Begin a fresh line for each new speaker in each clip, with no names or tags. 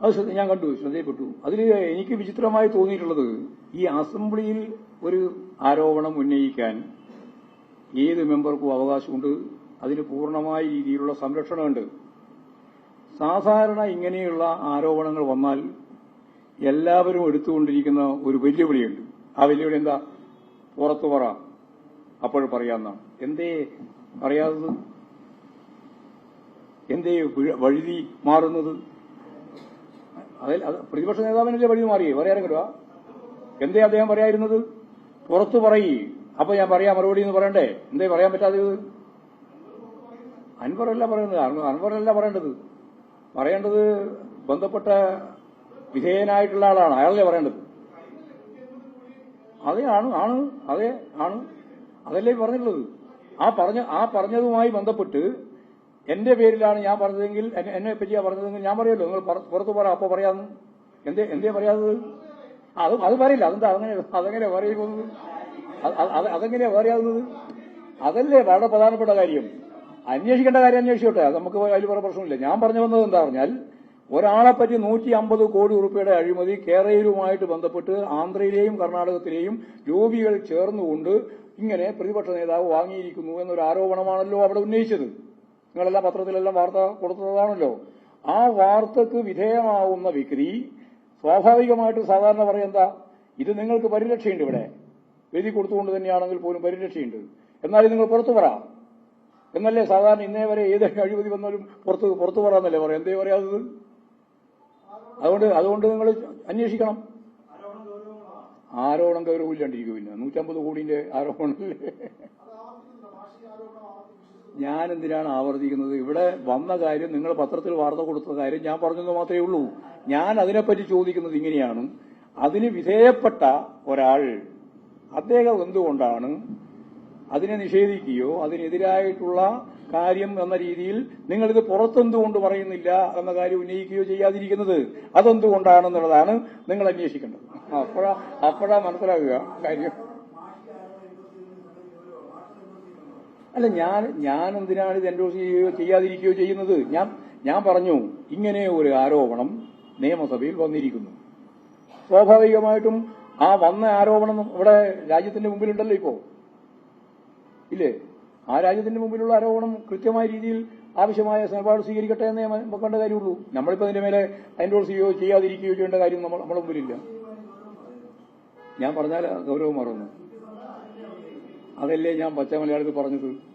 അത് ഞാൻ കണ്ടു ശ്രദ്ധയിൽപ്പെട്ടു. അതിൽ എനിക്ക് വിചിത്രമായി തോന്നിയിട്ടുള്ളത് ഈ അസംബ്ലിയിൽ ഒരു ആരോപണം ഉന്നയിക്കാൻ ഏത് മെമ്പർക്കും അവകാശമുണ്ട്? അതിന് പൂർണമായ രീതിയിലുള്ള സംരക്ഷണമുണ്ട്. സാധാരണ ഇങ്ങനെയുള്ള ആരോപണങ്ങൾ വന്നാൽ എല്ലാവരും എടുത്തുകൊണ്ടിരിക്കുന്ന ഒരു വെല്ലുവിളിയുണ്ട്. ആ വെല്ലുവിളി എന്താ? പുറത്തു പറ. അപ്പോൾ പറയാമെന്നാണ് എന്തേ പറയാത്തത്? എന്തേ വിഴ- വഴുതി മാറുന്നത്? അതിൽ പ്രതിപക്ഷ നേതാവിനല്ലേ വഴി മാറിയേ വേറെ കേട്ടോ എന്തേ അദ്ദേഹം പറയായിരുന്നത്? പുറത്തു പറയി. അപ്പൊ ഞാൻ പറയാം മറുപടി എന്ന് പറയണ്ടേ? എന്തേ പറയാൻ പറ്റാത്തത്? അൻവറല്ല പറയുന്നത്. അൻപറല്ല പറയേണ്ടത്. പറയേണ്ടത് ബന്ധപ്പെട്ട വിധേയനായിട്ടുള്ള ആളാണ്. അയാളല്ലേ പറയേണ്ടത്. അതെ ആണ് ആണ് അതെ ആണ്. അതല്ലേ പറഞ്ഞിട്ടുള്ളത്. ആ പറഞ്ഞ ആ പറഞ്ഞതുമായി ബന്ധപ്പെട്ട് എന്റെ പേരിലാണ് ഞാൻ പറഞ്ഞതെങ്കിൽ എന്നെ- പറ്റിയാ പറഞ്ഞതെങ്കിൽ ഞാൻ പറയല്ലോ. നിങ്ങൾ പുറത്തു പറ അപ്പൊ പറയാന്ന്. എന്തേ എന്തേ പറയാത്തത്? അത് അത് പറയില്ല. അതെന്താ അങ്ങനെ അതെങ്ങനെ പറയുന്നത് അത് അത് അതെങ്ങനെയാ പറയാവുന്നത് അതല്ലേ വളരെ പ്രധാനപ്പെട്ട കാര്യം. അന്വേഷിക്കേണ്ട കാര്യം അന്വേഷിച്ചോട്ടെ. നമുക്ക് അതിൽ വേറെ പ്രശ്നമില്ല. ഞാൻ പറഞ്ഞു വന്നത് എന്താ പറഞ്ഞാൽ ഒരാളെ പറ്റി നൂറ്റി അമ്പത് കോടി ഉറുപ്പിയുടെ അഴിമതി കേരളയിലുമായിട്ട് ബന്ധപ്പെട്ട് ആന്ധ്രയിലെയും കർണാടകത്തിലെയും ലോബികൾ ചേർന്നുകൊണ്ട് ഇങ്ങനെ പ്രതിപക്ഷ നേതാവ് വാങ്ങിയിരിക്കുന്നു എന്നൊരു ആരോപണമാണല്ലോ അവിടെ ഉന്നയിച്ചത്. നിങ്ങളെല്ലാം പത്രത്തിലെല്ലാം വാർത്ത കൊടുത്തതാണല്ലോ. ആ വാർത്തക്ക് വിധേയമാവുന്ന വിക്രി സ്വാഭാവികമായിട്ട് സാധാരണ പറയുന്ന ഇത് നിങ്ങൾക്ക് പരിരക്ഷയുണ്ട് ഇവിടെ. എഴുതി കൊടുത്തുകൊണ്ട് തന്നെയാണെങ്കിൽ പോലും പരിരക്ഷയുണ്ട്. എന്നാലും നിങ്ങൾ പുറത്തു പറ. എന്നല്ലേ സാധാരണ ഇന്നേ വരെ ഏത് അഴിമതി വന്നാലും പുറത്ത് പുറത്തു പറയാന്നല്ലേ പറയാം? എന്തേ പറയാത്തത്? അതുകൊണ്ട് അതുകൊണ്ട് നിങ്ങൾ അന്വേഷിക്കണം. ആരോപണം ഗൗരവമില്ലാണ്ടിരിക്കും പിന്നെ? നൂറ്റമ്പത് കോടിന്റെ ആരോപണമല്ലേ? ഞാൻ എന്തിനാണ് ആവർത്തിക്കുന്നത്? ഇവിടെ വന്ന കാര്യം നിങ്ങൾ പത്രത്തിൽ വാർത്ത കൊടുത്ത കാര്യം ഞാൻ പറഞ്ഞത് മാത്രമേ ഉള്ളൂ. ഞാൻ അതിനെപ്പറ്റി ചോദിക്കുന്നത് ഇങ്ങനെയാണ്. അതിന് വിധേയപ്പെട്ട ഒരാൾ അദ്ദേഹം എന്തുകൊണ്ടാണ് അതിനെ നിഷേധിക്കുകയോ അതിനെതിരായിട്ടുള്ള കാര്യം എന്ന രീതിയിൽ നിങ്ങളിത് പുറത്തെന്തുകൊണ്ട് പറയുന്നില്ല എന്ന കാര്യം ഉന്നയിക്കുകയോ ചെയ്യാതിരിക്കുന്നത് അതെന്തുകൊണ്ടാണെന്നുള്ളതാണ് നിങ്ങൾ അന്വേഷിക്കേണ്ടത്. അപ്പോഴാ അപ്പോഴാ മനസ്സിലാകുക കാര്യം. അല്ല ഞാൻ ഞാൻ എന്തിനാണ് ഇത് എൻഡോസ് ചെയ്യുകയോ ചെയ്യാതിരിക്കുകയോ ചെയ്യുന്നത്? ഞാൻ ഞാൻ പറഞ്ഞു ഇങ്ങനെ ഒരു ആരോപണം നിയമസഭയിൽ വന്നിരിക്കുന്നു. സ്വാഭാവികമായിട്ടും ആ വന്ന ആരോപണം ഇവിടെ രാജ്യത്തിന്റെ മുമ്പിലുണ്ടല്ലോ ഇപ്പോ. ഇല്ലേ? ആ രാജ്യത്തിന്റെ മുമ്പിലുള്ള ആരോപണം കൃത്യമായ രീതിയിൽ ആവശ്യമായ നിലപാട് സ്വീകരിക്കട്ടെ എന്നേ വെക്കേണ്ട കാര്യമുള്ളൂ. നമ്മളിപ്പോ അതിന്റെ മേലെ എൻഡോസ് ചെയ്യുകയോ ചെയ്യാതിരിക്കുകയോ ചെയ്യേണ്ട കാര്യം നമ്മൾ നമ്മുടെ മുമ്പിലില്ല. ഞാൻ പറഞ്ഞാൽ ഗൗരവം മാറുന്നു. അതല്ലേ ഞാൻ പച്ച മലയാളത്തിൽ പറഞ്ഞത്?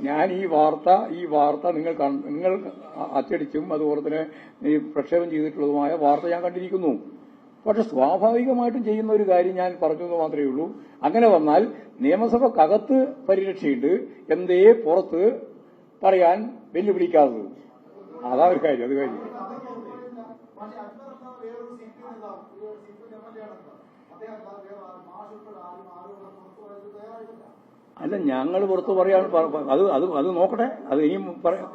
ഞാൻ ഈ വാർത്ത ഈ വാർത്ത നിങ്ങൾ നിങ്ങൾ അച്ചടിച്ചും അതുപോലെ തന്നെ ഈ പ്രക്ഷേപം ചെയ്തിട്ടുള്ളതുമായ വാർത്ത ഞാൻ കണ്ടിരിക്കുന്നു. പക്ഷെ സ്വാഭാവികമായിട്ടും ചെയ്യുന്ന ഒരു കാര്യം ഞാൻ പറഞ്ഞു എന്ന് മാത്രമേ ഉള്ളൂ. അങ്ങനെ വന്നാൽ നിയമസഭക്കകത്ത് പരിരക്ഷയുണ്ട്. എന്തേ പുറത്ത് പറയാൻ വെല്ലുവിളിക്കാത്തത്. അതാ ഒരു കാര്യം അത് കാര്യം അല്ല ഞങ്ങൾ പുറത്ത് പറയാൻ അത് അത് അത് നോക്കട്ടെ. അത് ഇനിയും പറയാം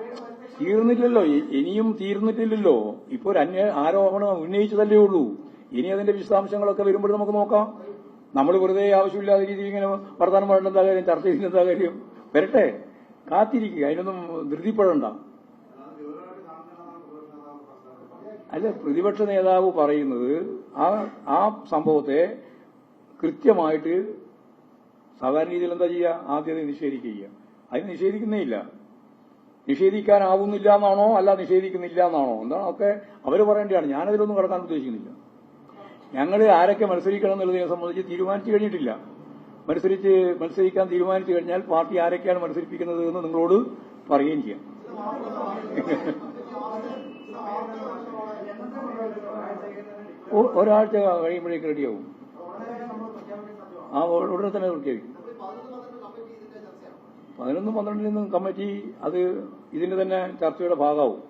തീർന്നില്ലല്ലോ ഇനിയും തീർന്നിട്ടില്ലല്ലോ. ഇപ്പൊ ഒരു അന്യ ആരോപണം ഉന്നയിച്ചതല്ലേ ഉള്ളൂ. ഇനി അതിന്റെ വിശദാംശങ്ങളൊക്കെ വരുമ്പോൾ നമുക്ക് നോക്കാം. നമ്മൾ വെറുതെ ആവശ്യമില്ലാത്ത രീതിയിൽ ഇങ്ങനെ വർത്തമാനം പറയേണ്ട എന്താ കാര്യം ചർച്ച ചെയ്യുന്ന എന്താ കാര്യം. വരട്ടെ. കാത്തിരിക്കുക. അതിനൊന്നും ധൃതിപ്പെടണ്ട. അല്ല പ്രതിപക്ഷ നേതാവ് പറയുന്നത് ആ ആ സംഭവത്തെ കൃത്യമായിട്ട് സാധാരണ രീതിയിൽ എന്താ ചെയ്യുക? ആദ്യം നിഷേധിക്കുക അത് നിഷേധിക്കുന്നേയില്ല. നിഷേധിക്കാനാവുന്നില്ല എന്നാണോ? അല്ല നിഷേധിക്കുന്നില്ല എന്നാണോ? എന്താണ് ഒക്കെ അവർ പറയേണ്ടതാണ്. ഞാനതിലൊന്നും കടക്കാൻ ഉദ്ദേശിക്കുന്നില്ല. ഞങ്ങൾ ആരൊക്കെ മത്സരിക്കണം എന്നുള്ളതിനെ സംബന്ധിച്ച് തീരുമാനിച്ചു കഴിഞ്ഞിട്ടില്ല. മത്സരിച്ച് മത്സരിക്കാൻ തീരുമാനിച്ചു കഴിഞ്ഞാൽ പാർട്ടി ആരൊക്കെയാണ് മത്സരിപ്പിക്കുന്നത് എന്ന് നിങ്ങളോട് പറയുകയും ചെയ്യാം. ഒരാഴ്ച കഴിയുമ്പോഴേക്ക് റെഡിയാവും. ആ ഉടനെ തന്നെ പ്രഖ്യാപിക്കും പതിനൊന്ന് പന്ത്രണ്ടിൽ നിന്നും കമ്മിറ്റി അത് ഇതിന്റെ തന്നെ ചർച്ചയുടെ ഭാഗമാവും.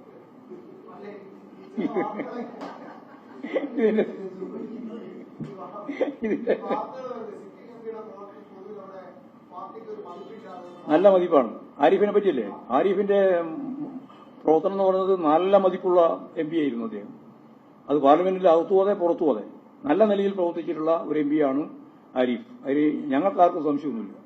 നല്ല മതിപ്പാണ്. ആരിഫിനെ പറ്റിയല്ലേ? ആരിഫിന്റെ പ്രവർത്തനം എന്ന് പറയുന്നത് നല്ല മതിപ്പുള്ള എം പി ആയിരുന്നു അദ്ദേഹം. അത് പാർലമെന്റിൽ അകത്തു അതെ പുറത്തു അതെ നല്ല നിലയിൽ പ്രവർത്തിച്ചിട്ടുള്ള ഒരു എം പിയാണ് ആരിഫ്. അതിൽ ഞങ്ങൾക്കാർക്കും സംശയമൊന്നുമില്ല.